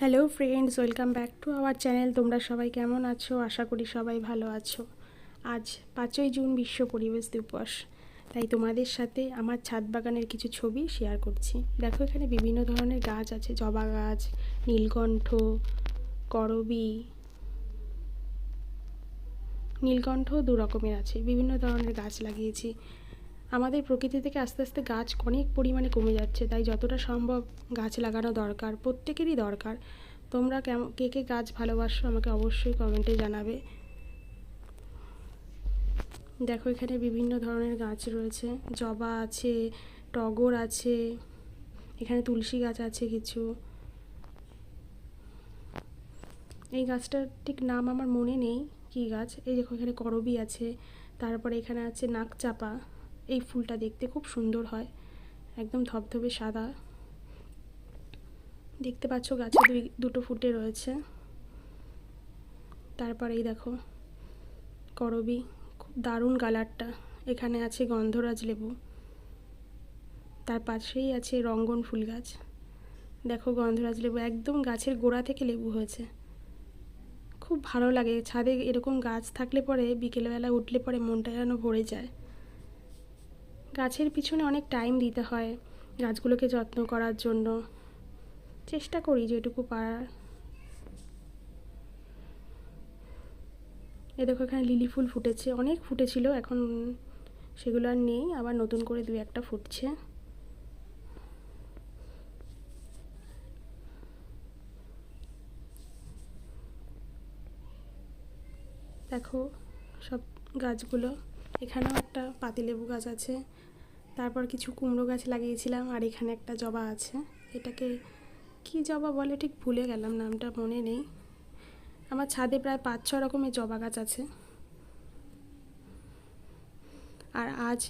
Hello friends welcome back to our channel তোমরা সবাই কেমন আছো? আশা করি সবাই ভালো আছো। আজ পাঁচই জুন বিশ্ব পরিবেশ দিবস। তাই তোমাদের সাথে আমার ছাদ বাগানের কিছু ছবি শেয়ার করছি। দেখো এখানে বিভিন্ন ধরনের গাছ আছে। জবা গাছ, নীলকণ্ঠ, করবি, নীলকণ্ঠ দু রকমের আছে। বিভিন্ন ধরনের গাছ লাগিয়েছি। আমাদের প্রকৃতি থেকে আস্তে আস্তে গাছ অনেক পরিমাণে কমে যাচ্ছে, তাই যতটা সম্ভব গাছ লাগানো দরকার, প্রত্যেকেরই দরকার। তোমরা কেমন কে কে গাছ ভালোবাসো আমাকে অবশ্যই কমেন্টে জানাবে। দেখো, এখানে বিভিন্ন ধরনের গাছ রয়েছে, জবা আছে, টগর আছে, এখানে তুলসী গাছ আছে কিছু। এই গাছটার ঠিক নাম আমার মনে নেই, কী গাছ? এই দেখো, এখানে করবি আছে, তারপরে এখানে আছে নাকচাপা এই ফুলটা দেখতে খুব সুন্দর হয়। একদম ধবধবে সাদা। দেখতে পাচ্ছ গাছে দুই, দুটো ফুটে রয়েছে। তারপর এই দেখো, করবি, খুব দারুণ কালারটা। এখানে আছে গন্ধরাজ লেবু। তার পাশেই আছে রঙ্গন ফুল গাছ। দেখো গন্ধরাজ লেবু, একদম গাছের গোড়া থেকে লেবু হয়েছে। খুব ভালো লাগে। ছাদে এরকম গাছ থাকলে পরে বিকেলবেলা উঠলে পরে মনটা যেন ভরে যায়। গাছের পিছনে অনেক টাইম দিতে হয় গাছগুলোকে যত্ন করার জন্য। চেষ্টা করি যেটুকু পারার। এ দেখো এখানে লিলি ফুল ফুটেছে, অনেক ফুটেছিল, এখন সেগুলো আর নেই, আবার নতুন করে দু একটা ফুটছে। দেখো সব গাছগুলো এখানেও একটা পাতিলেবু গাছ আছে। তারপর কিছু কুমড়ো গাছ লাগিয়েছিলাম আর এখানে একটা জবা আছে। এটাকে কি জবা বলে ঠিক ভুলে গেলাম, নামটা মনে নেই। আমার ছাদে প্রায় পাঁচ ছ রকমের জবা গাছ আছে। আর আজ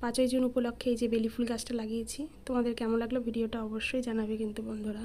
পাঁচই জুন উপলক্ষে এই যে বেলি ফুল গাছটা লাগিয়েছি। তোমাদের কেমন লাগল ভিডিওটা অবশ্যই জানাবে কিন্তু বন্ধুরা।